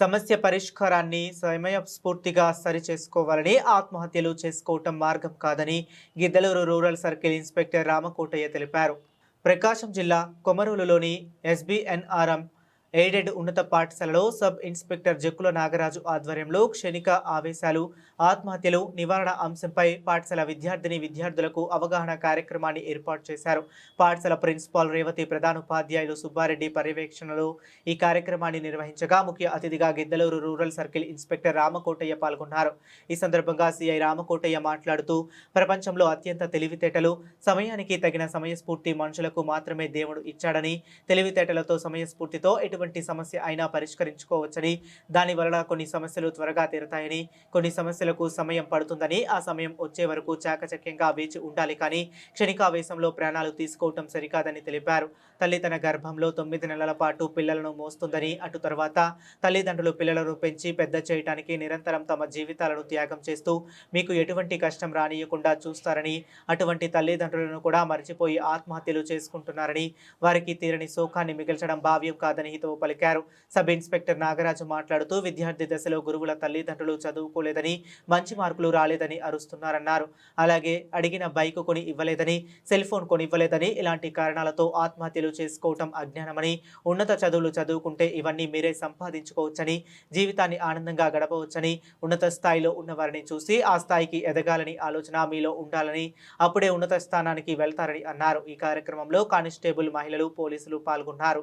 సమస్య పరిష్కారాన్ని సమయస్ఫూర్తిగా సరిచేసుకోవాలని ఆత్మహత్యలు చేసుకోవటం మార్గం కాదని Giddalur rural circle inspector Ramakotaiah తెలిపారు. ప్రకాశం జిల్లా కొమరూలులోని ఎస్బీఎన్ఆర్ఎం ఎయిడెడ్ ఉన్నత పాఠశాలలో సబ్ ఇన్స్పెక్టర్ జక్కుల నాగరాజు ఆధ్వర్యంలో క్షణిక ఆవేశాలు ఆత్మహత్యలు నివారణ అంశంపై పాఠశాల విద్యార్థిని విద్యార్థులకు అవగాహన కార్యక్రమాన్ని ఏర్పాటు చేశారు. పాఠశాల ప్రిన్సిపాల్ రేవతి ప్రధానోపాధ్యాయులు సుబ్బారెడ్డి పర్యవేక్షణలో ఈ కార్యక్రమాన్ని నిర్వహించగా ముఖ్య అతిథిగా Giddalur rural circle inspector Ramakotaiah పాల్గొన్నారు. ఈ సందర్భంగా సిఐ రామకోటయ్య మాట్లాడుతూ ప్రపంచంలో అత్యంత తెలివితేటలు సమయానికి తగిన సమయస్ఫూర్తి మనుషులకు మాత్రమే దేవుడు ఇచ్చాడని తెలివితేటలతో సమయస్ఫూర్తితో ఎటువంటి సమస్య అయినా పరిష్కరించుకోవచ్చని దాని వలన కొన్ని సమస్యలు త్వరగా తీరతాయని కొన్ని సమస్యలకు సమయం పడుతుందని ఆ సమయం వచ్చే వరకు చాకచక్యంగా వేచి ఉండాలి కానీ క్షణికావేశంలో ప్రాణాలు తీసుకోవటం సరికాదని తెలిపారు. తల్లి తన గర్భంలో తొమ్మిది నెలల పాటు పిల్లలను మోస్తుందని అటు తర్వాత తల్లిదండ్రులు పిల్లలను పెంచి పెద్ద చేయటానికి నిరంతరం తమ జీవితాలను త్యాగం చేస్తూ మీకు ఎటువంటి కష్టం రానియకుండా చూస్తారని అటువంటి తల్లిదండ్రులను కూడా మర్చిపోయి ఆత్మహత్యలు చేసుకుంటున్నారని వారికి తీరని శోకాన్ని మిగిల్చడం భావ్యం కాదని హితవు పలికారు. సబ్ ఇన్స్పెక్టర్ నాగరాజు మాట్లాడుతూ విద్యార్థి దశలో గురువుల తల్లిదండ్రులు చదువుకోలేదని మంచి మార్కులు రాలేదని అరుస్తున్నారన్నారు. అలాగే అడిగిన బైక్ కొని ఇవ్వలేదని సెల్ ఫోన్ కొని ఇవ్వలేదని ఇలాంటి కారణాలతో ఆత్మహత్యలు చేసుకోవటం అజ్ఞానమని ఉన్నత చదువులు చదువుకుంటే ఇవన్నీ మీరే సంపాదించుకోవచ్చని జీవితాన్ని ఆనందంగా గడపవచ్చని ఉన్నత స్థాయిలో ఉన్నవారిని చూసి ఆ స్థాయికి ఎదగాలని ఆలోచన మీలో ఉండాలని అప్పుడే ఉన్నత స్థానానికి వెళ్తారని అన్నారు. ఈ కార్యక్రమంలో కానిస్టేబుల్ మహిళలు పోలీసులు పాల్గొన్నారు.